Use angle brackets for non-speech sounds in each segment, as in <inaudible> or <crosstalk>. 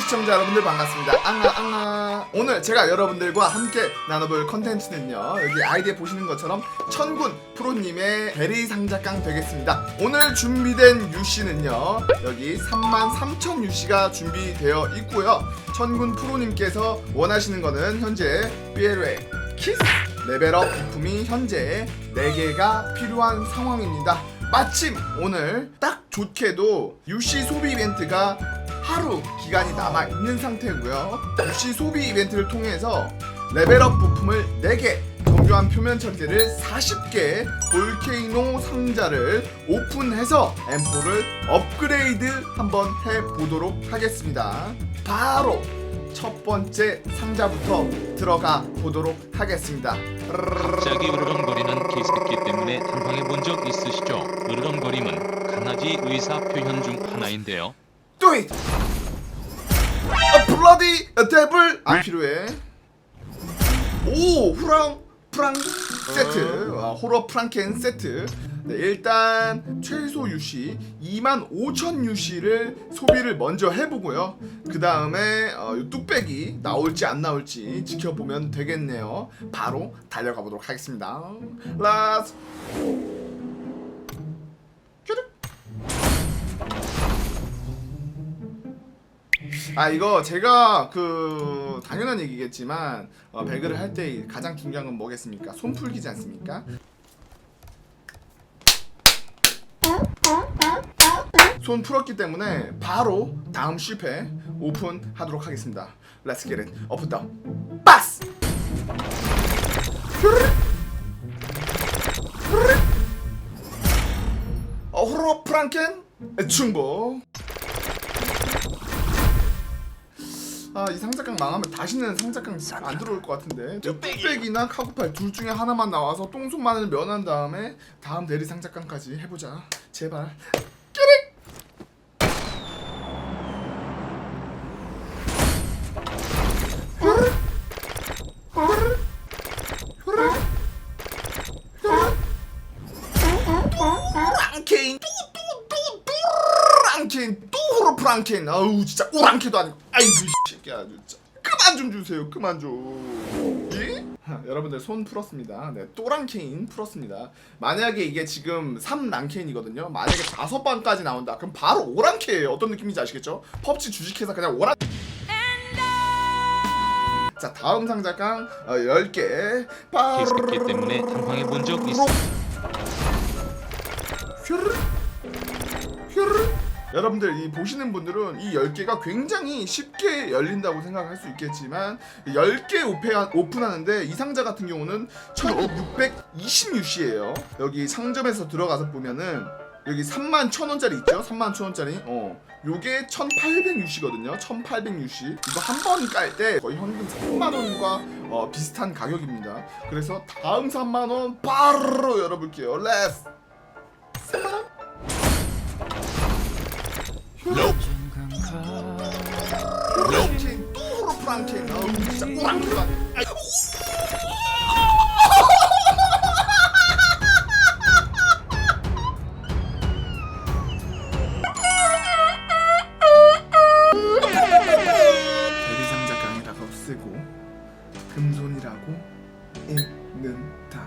시청자 여러분들 반갑습니다. 앙아 앙아. 오늘 제가 여러분들과 함께 나눠볼 컨텐츠는요. 여기 아이디에 보시는 것처럼 천군 프로님의 대리 상자깡 되겠습니다. 오늘 준비된 유씨는요. 여기 33,000 유씨가 준비되어 있고요. 천군 프로님께서 원하시는 거는 현재 삐에르의 키스 레벨업 부품이 현재 4개가 필요한 상황입니다. 마침 오늘 딱 좋게도 UC 소비 이벤트가 하루 기간이 남아 있는 상태고요. UC 소비 이벤트를 통해서 레벨업 부품을 4개, 정교한 표면 처리를 40개, 볼케이노 상자를 오픈해서 M4를 업그레이드 한번 해보도록 하겠습니다. 바로 첫 번째 상자부터 들어가 보도록 하겠습니다. 갑자기 으르렁거리는 키스기 때문에 당황해 본 적 있으시죠? 으르렁거림은 강아지 의사 표현 중 하나인데요. Do it! A bloody devil 안 필요해. 오 후랑 프랑 세트 아, 호러 프랑켄 세트. 네, 일단 최소 유시 25,000 유시를 소비를 먼저 해보고요. 그 다음에 어, 이 뚝배기 나올지 안 나올지 지켜보면 되겠네요. 바로 달려가 보도록 하겠습니다. 라스. 아 이거 제가 그 당연한 얘기겠지만 어, 배그를 할 때 가장 중요한 건 뭐겠습니까? 손풀기지 않습니까? 손 풀었기 때문에 바로 다음 실패 오픈하도록 하겠습니다. Let's get it. 오픈 다운. 빠스. 어후로 프랑켄 충보. 아 이 상자깡 망하면 다시는 상자깡 안 들어올 것 같은데 뚝배기나 카구팔 둘 중에 하나만 나와서 똥손만을 면한 다음에 다음 대리 상자깡까지 해보자 제발 끼릭 또 호로 프랑케인 아우 진짜 오랑캐도 아니고 아이고 이 새끼야. 진짜. 그만 좀 주세요. 그만 좀. 예? 하, 여러분들 손 풀었습니다. 네 또랑케인 풀었습니다. 만약에 이게 지금 3랑케인이거든요. 만약에 다섯 방까지 나온다. 그럼 바로 오랑캐예요. 어떤 느낌인지 아시겠죠? 펍지 주식회사 그냥 오랑 자 다음 상자깡 어, 10개. 키스기 때문에 당황해 본 적 있... 휘 여러분들 이 보시는 분들은 이 10개가 굉장히 쉽게 열린다고 생각할 수 있겠지만 10개 오페- 오픈하는데 이 상자 같은 경우는 1620유시예요. 여기 상점에서 들어가서 보면은 여기 3만 1000원짜리 있죠? 3만 1000원짜리? 어. 요게 1800유시거든요. 1800유시 이거 한 번 깔 때 거의 현금 3만원과 어, 비슷한 가격입니다. 그래서 다음 3만원 바로 열어볼게요. 렛츠 프랑켄 또 호로 프랑켄 아우 진짜 아이, 대리상자 강에다가 쓰고 금손이라고 읽는다.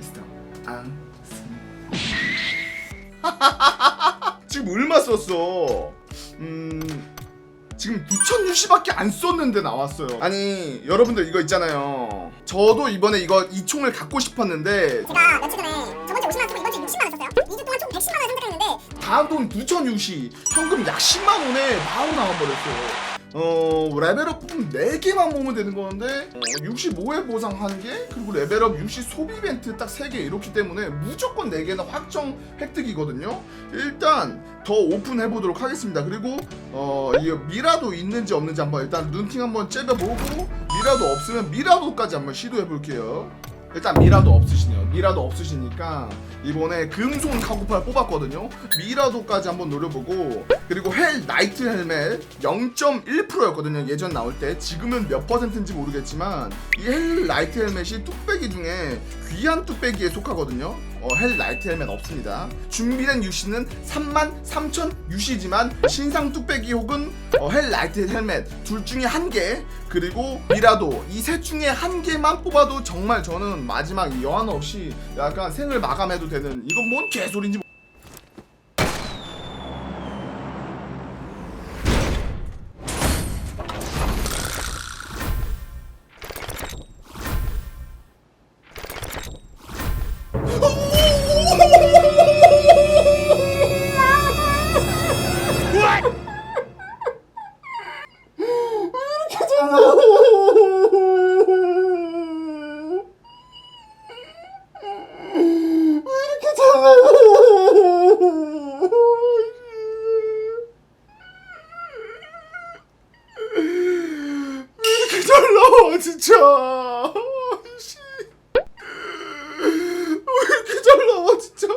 있어 앙승 <laughs> 지금 얼마 썼어 음 지금 9천 유시밖에 안 썼는데 나왔어요. 아니 여러분들 이거 있잖아요. 저도 이번에 이거 이 총을 갖고 싶었는데 제가 며칠 전에 저번 주에 50만 원 쓰고 이번 주에 60만 원 썼어요. 2주 동안 총 110만 원 생각했는데 다음 돈 9천 유시 현금 약 10만 원에 바로 나와 버렸어요. 어 레벨업 부품 4개만 모으면 되는 건데 어, 65회 보상 1개 그리고 레벨업 60 소비 이벤트 딱 3개 이렇기 때문에 무조건 4개는 확정 획득이거든요. 일단 더 오픈해 보도록 하겠습니다. 그리고 어 미라도 있는지 없는지 한번 일단 눈팅 한번 째려보고 미라도 없으면 미라도까지 한번 시도해 볼게요. 일단 미라도 없으시네요 미라도 없으시니까 이번에 금손 카고팔 뽑았거든요. 미라도까지 한번 노려보고 그리고 헬 나이트 헬멧 0.1%였거든요. 예전 나올 때 지금은 몇 퍼센트인지 모르겠지만 이 헬 나이트 헬멧이 뚝배기 중에 귀한 뚝배기에 속하거든요. 어, 헬 나이트 헬멧 없습니다. 준비된 유시는 3만 3천 유시지만 신상 뚝배기 혹은 어, 헬 라이트 헬멧 둘 중에 한 개 그리고 미라도 이 셋 중에 한 개만 뽑아도 정말 저는 마지막 이 여한 없이 약간 생을 마감해도 되는 이건 뭔 개소리인지 진짜. 씨. 왜 이렇게 잘 나와 진짜?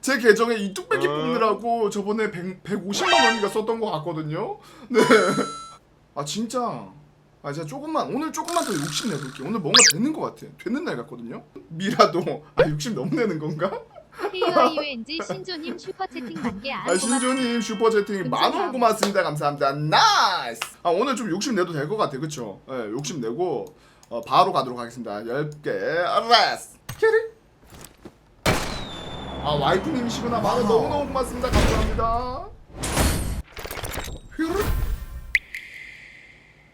제 계정에 이 뚝배기 뽑느라고 저번에 100, 150만 원인가 썼던 것 같거든요? 네 아 진짜. 아 진짜 조금만 오늘 조금만 더 욕심 내볼게 오늘 뭔가 되는 것 같아. 되는 날 같거든요? 미라도. 아 욕심 너무 내는 건가? KIUNG 신조님 슈퍼채팅 만개 안 아 신조님 슈퍼채팅 만원 고맙습니다. 감사합니다. 나이스! 아 오늘 좀 욕심 내도 될 것 같아 그쵸? 예 욕심 내고 어, 바로 가도록 하겠습니다. 10개. 레스 캐리! 아 와이프님이시구나. 만원 너무너무 고맙습니다. 감사합니다. 휘르!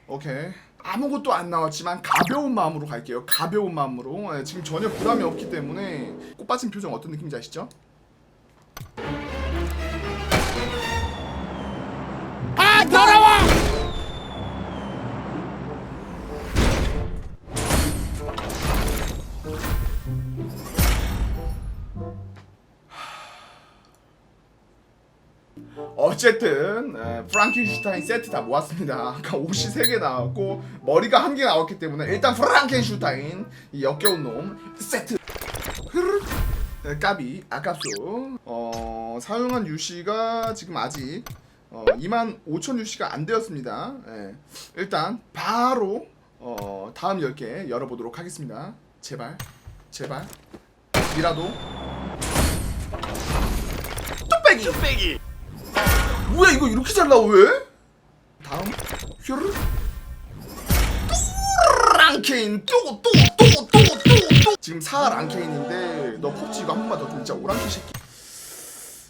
오케이 아무것도 안 나왔지만 가벼운 마음으로 갈게요 가벼운 마음으로 예, 지금 전혀 부담이 없기 때문에 꽃받침 표정 어떤 느낌인지 아시죠? 어쨌든 에, 프랑켄슈타인 세트 다 모았습니다. 아까 옷이 3개 나왔고 머리가 한 개 나왔기 때문에 일단 프랑켄슈타인 이 역겨운 놈 세트. 에, 까비 아깝소 어, 사용한 유시가 지금 아직 어, 2만 5천 유시가 안 되었습니다. 예. 일단 바로 어, 다음 10개 열어보도록 하겠습니다. 제발 제발 미라도 뚝배기 뚝배기 뭐야 이거 이렇게 잘 나와 왜? 다음 휘르 랑케인 또또또또또또 지금 4 랑케인인데 너 펍지 이거 한 번만 더좀 진짜 오랑캐 새끼.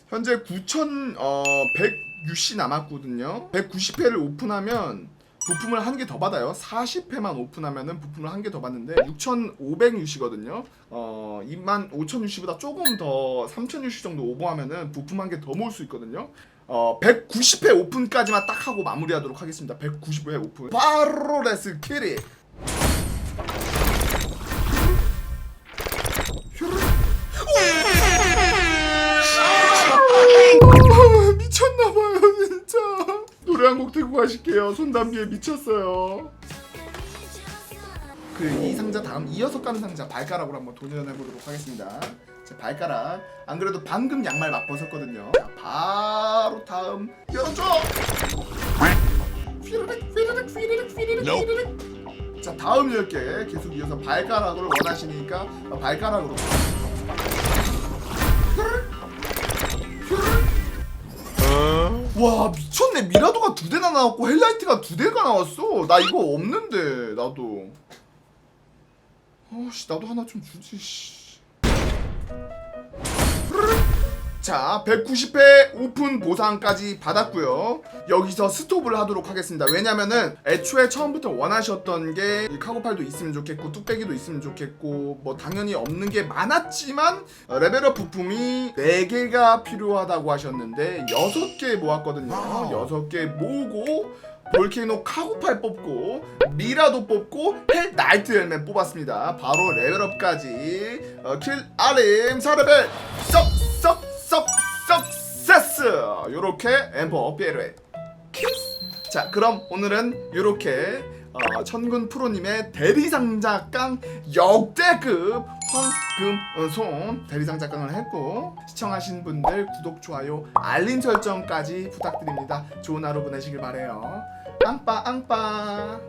현재 9,100 UC 남았거든요. 190회를 오픈하면 부품을 한 개 더 받아요. 40회만 오픈하면은 부품을 한 개 더 받는데 6,500 UC거든요. 어 2만 5천 UC보다 조금 더 3천 UC 정도 오버하면은 부품 한 개 더 모을 수 있거든요. 어 190회 오픈까지만 딱 하고 마무리하도록 하겠습니다. 190회 오픈. 바로 레스 키리 한곡 듣고 가실게요. 손담비에 미쳤어요. 그 이 상자 다음 이어서 까는 상자 발가락으로 한번 도전해 보도록 하겠습니다. 제 발가락. 안 그래도 방금 양말 맛벗었거든요. 자 바로 다음 열어줘! 휘르륵 휘르륵 휘르륵 휘르륵 휘르륵. 자 다음 10개 계속 이어서 발가락으로 원하시니까 어, 발가락으로 와 미쳤네. 미라도가 두 대나 나왔고 헬라이트가 두 대가 나왔어. 나 이거 없는데 나도. 어씨 나도 하나 좀 주지 씨. 자 190회 오픈 보상까지 받았고요. 여기서 스톱을 하도록 하겠습니다. 왜냐면은 애초에 처음부터 원하셨던 게이 카고팔도 있으면 좋겠고 뚝배기도 있으면 좋겠고 뭐 당연히 없는 게 많았지만 어, 레벨업 부품이 4개가 필요하다고 하셨는데 6개 모았거든요. 6개 모으고 볼케이노 카고팔 뽑고 미라도 뽑고 헬 나이트 헬멧 뽑았습니다. 바로 레벨업까지. 어, 킬 아림 4레벨 썩썩썩 석세스 요렇게 엠퍼 어피에르. 키스. 자 그럼 오늘은 요렇게 어, 천군 프로님의 대리상자 깡 역대급 황금손 대리상작강을 했고 시청하신 분들 구독 좋아요 알림 설정까지 부탁드립니다. 좋은 하루 보내시길 바래요. 빵빠 앙빠